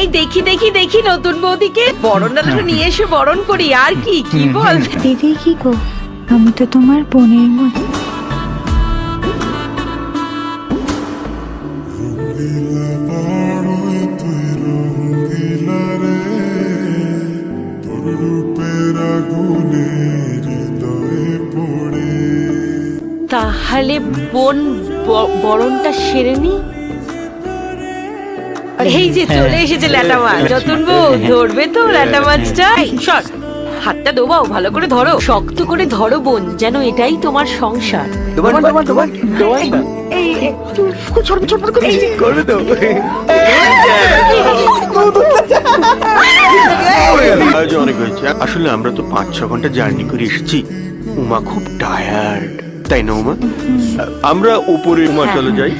এই দেখি দেখি দেখি নতুন বৌদিকে। বরণ ডালাটা নিয়ে এসে বরণ করি আর কি কি বল? দিদি কি গো? আমি তো তোমার বোনের মতো। তাহলে বোন বরণটা সেরে নি? এই যে চলে এসেছে ল্যাটা মাছ। যতন বউ ধরবে তো ল্যাটা মাছটা? সর হাতটা দোবাও ভালো করে ধরো। শক্ত করে ধরো বোন যেন এটাই তোমার সংসার। অনেক হয়েছে। আসলে আমরা তো পাঁচ ছ ঘণ্টা জার্নি করে এসেছি। উমা খুব টায়ার্ড তাই না উমা? আমরা উপরে উমা চলে যাই।